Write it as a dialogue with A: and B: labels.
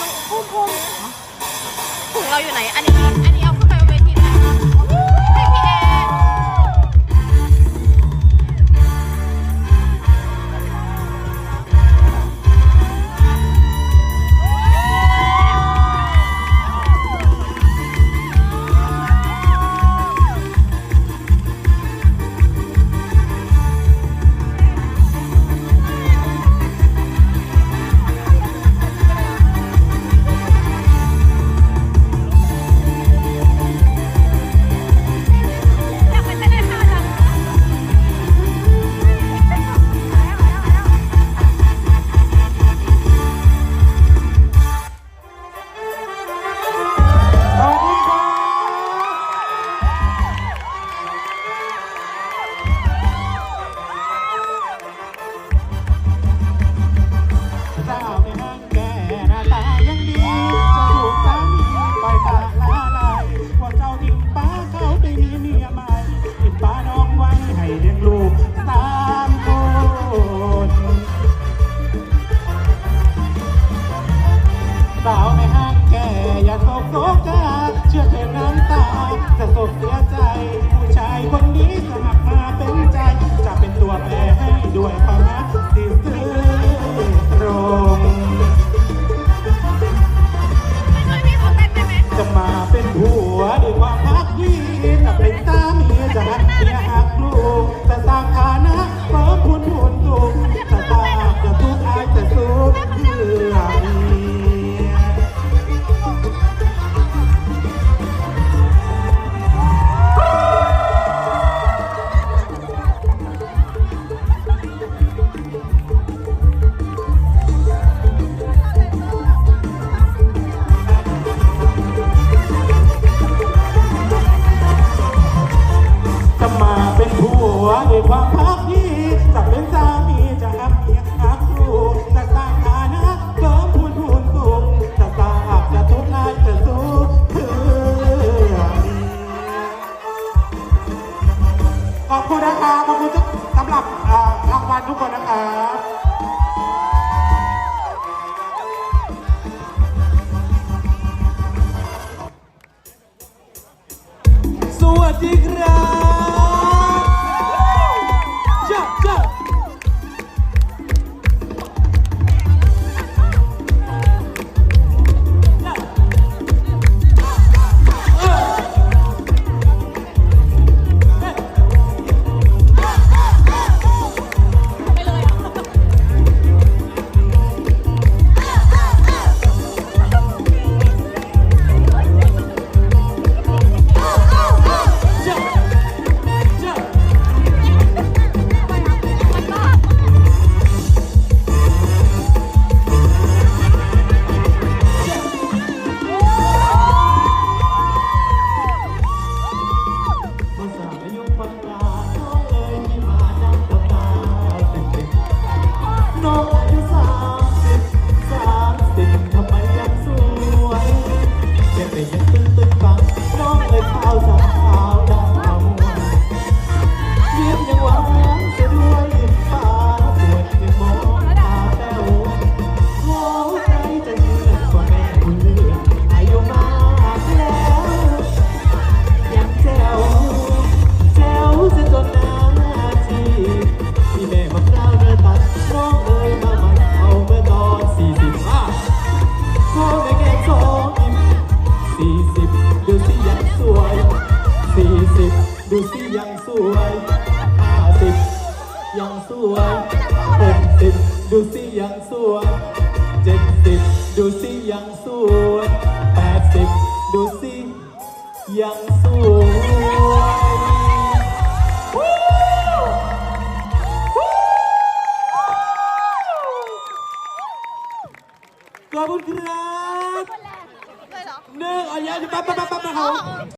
A: มันพุ่งพุ่ถุงเราอยู่ไหน อันนี้ โอกา
B: สเชื่อเธอน้ำตาจะสบเสียใจ de graça. ยังสวยหกสิบดูสิยังสวยเจ็ดสิบดูสิยังสวยแปดสิบดูสิยังสวยขอบคุณครับ
A: เนื่อ
B: งอายะปั๊บปั๊บปั๊บนะครับ